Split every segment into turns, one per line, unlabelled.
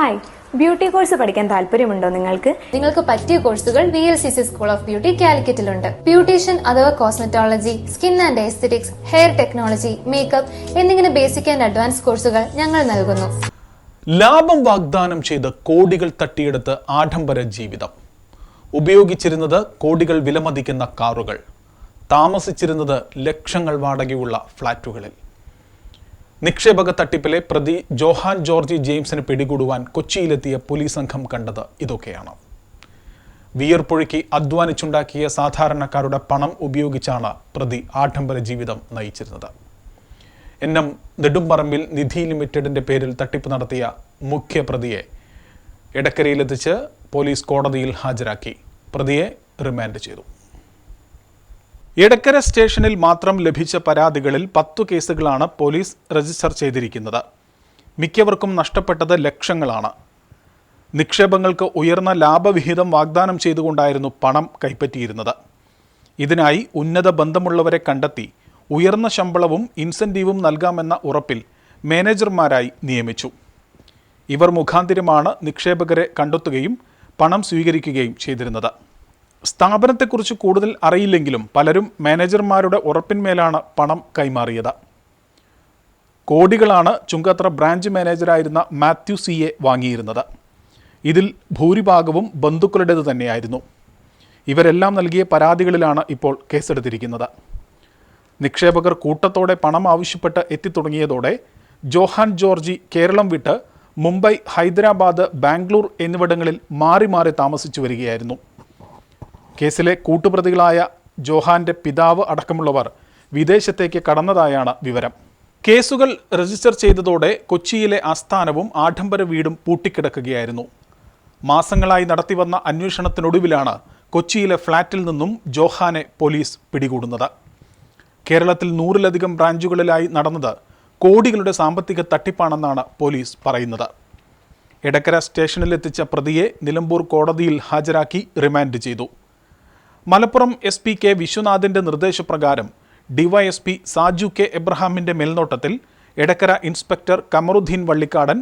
Hi beauty course പഠിക്കാൻ താല്പര്യമുണ്ടോ നിങ്ങൾക്ക്?
നിങ്ങൾക്ക് പറ്റിയ കോഴ്സുകൾ V L C C school of beauty കാലിക്കറ്റിലുണ്ട്. Beautician അഥവാ cosmetology skin and esthetics hair technology makeup എന്നിങ്ങനെ ബേസിക് ആൻഡ് അഡ്വാൻസ് കോഴ്സുകൾ ഞങ്ങൾ നൽകുന്നു.
ലാഭം വാഗ്ദാനം ചെയ്ത കോടികൾ തട്ടിയെടുത്ത് ആഡംബര ജീവിതം. ഉപയോഗിച്ചിരുന്നത് കോടികൾ വിലമതിക്കുന്ന കാറുകൾ. താമസിച്ചിരുന്നത് ലക്ഷങ്ങൾ വാടകയുള്ള ഫ്ളാറ്റുകളിൽ നിക്ഷേപക തട്ടിപ്പിലെ പ്രതി ജോഹാൻ ജോർജി ജെയിംസിന് പിടികൂടുവാൻ കൊച്ചിയിലെത്തിയ പോലീസ് സംഘം കണ്ടത് ഇതൊക്കെയാണ്. വിയർപ്പൊഴുക്കി അധ്വാനിച്ചുണ്ടാക്കിയ സാധാരണക്കാരുടെ പണം ഉപയോഗിച്ചാണ് പ്രതി ആഡംബര ജീവിതം നയിച്ചിരുന്നത്. എൻ എം നെടുമ്പറമ്പിൽ നിധി ലിമിറ്റഡിന്റെ പേരിൽ തട്ടിപ്പ് നടത്തിയ മുഖ്യ പ്രതിയെ എടക്കരയിലെത്തിച്ച് പോലീസ് കോടതിയിൽ ഹാജരാക്കി. പ്രതിയെ റിമാൻഡ് ചെയ്തു. എടക്കര സ്റ്റേഷനിൽ മാത്രം ലഭിച്ച പരാതികളിൽ പത്തു കേസുകളാണ് പോലീസ് രജിസ്റ്റർ ചെയ്തിരിക്കുന്നത്. മിക്കവർക്കും നഷ്ടപ്പെട്ടത് ലക്ഷങ്ങളാണ്. നിക്ഷേപങ്ങൾക്ക് ഉയർന്ന ലാഭവിഹിതം വാഗ്ദാനം ചെയ്തുകൊണ്ടായിരുന്നു പണം കൈപ്പറ്റിയിരുന്നത്. ഇതിനായി ഉന്നത ബന്ധമുള്ളവരെ കണ്ടെത്തി ഉയർന്ന ശമ്പളവും ഇൻസെന്റീവും നൽകാമെന്ന ഉറപ്പിൽ മാനേജർമാരായി നിയമിച്ചു. ഇവർ മുഖാന്തിരമാണ് നിക്ഷേപകരെ കണ്ടെത്തുകയും പണം സ്വീകരിക്കുകയും ചെയ്തിരുന്നത്. സ്ഥാപനത്തെക്കുറിച്ച് കൂടുതൽ അറിയില്ലെങ്കിലും പലരും മാനേജർമാരുടെ ഉറപ്പിന്മേലാണ് പണം കൈമാറിയത്. കോടികളാണ് ചുങ്കത്ര ബ്രാഞ്ച് മാനേജറായിരുന്ന മാത്യു സിയെ വാങ്ങിയിരുന്നത്. ഇതിൽ ഭൂരിഭാഗവും ബന്ധുക്കളുടേത് തന്നെയായിരുന്നു. ഇവരെല്ലാം നൽകിയ പരാതികളിലാണ് ഇപ്പോൾ കേസെടുത്തിരിക്കുന്നത്. നിക്ഷേപകർ കൂട്ടത്തോടെ പണം ആവശ്യപ്പെട്ട് എത്തിത്തുടങ്ങിയതോടെ ജോഹാൻ ജോർജി കേരളം വിട്ട് മുംബൈ ഹൈദരാബാദ് ബാംഗ്ലൂർ എന്നിവിടങ്ങളിൽ മാറി മാറി താമസിച്ചു വരികയായിരുന്നു. കേസിലെ കൂട്ടുപ്രതികളായ ജോഹാന്റെ പിതാവ് അടക്കമുള്ളവർ വിദേശത്തേക്ക് കടന്നതായാണ് വിവരം. കേസുകൾ രജിസ്റ്റർ ചെയ്തതോടെ കൊച്ചിയിലെ ആസ്ഥാനവും ആഡംബര വീടും പൂട്ടിക്കിടക്കുകയായിരുന്നു. മാസങ്ങളായി നടത്തിവന്ന അന്വേഷണത്തിനൊടുവിലാണ് കൊച്ചിയിലെ ഫ്ളാറ്റിൽ നിന്നും ജോഹാനെ പോലീസ് പിടികൂടുന്നത്. കേരളത്തിൽ നൂറിലധികം ബ്രാഞ്ചുകളിലായി നടന്നത് കോടികളുടെ സാമ്പത്തിക തട്ടിപ്പാണെന്നാണ് പോലീസ് പറയുന്നത്. എടക്കര സ്റ്റേഷനിലെത്തിച്ച പ്രതിയെ നിലമ്പൂർ കോടതിയിൽ ഹാജരാക്കി റിമാൻഡ് ചെയ്തു. മലപ്പുറം എസ് പി കെ വിശ്വനാഥിന്റെ നിർദ്ദേശപ്രകാരം ഡിവൈഎസ്പി സാജു കെ എബ്രഹാമിന്റെ മേൽനോട്ടത്തിൽ Edakkara inspector Kamaruddin Vallikkadan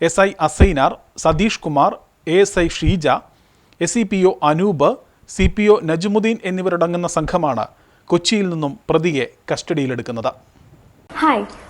S I Asainar Satheesh Kumar A S I Sheeja S E P O Anoop C P O Najumuddin എന്നിവരടങ്ങുന്ന സംഘമാണ് കൊച്ചിയിൽ നിന്നും പ്രതിയെ കസ്റ്റഡിയിലെടുക്കുന്നത്.
ഹായ്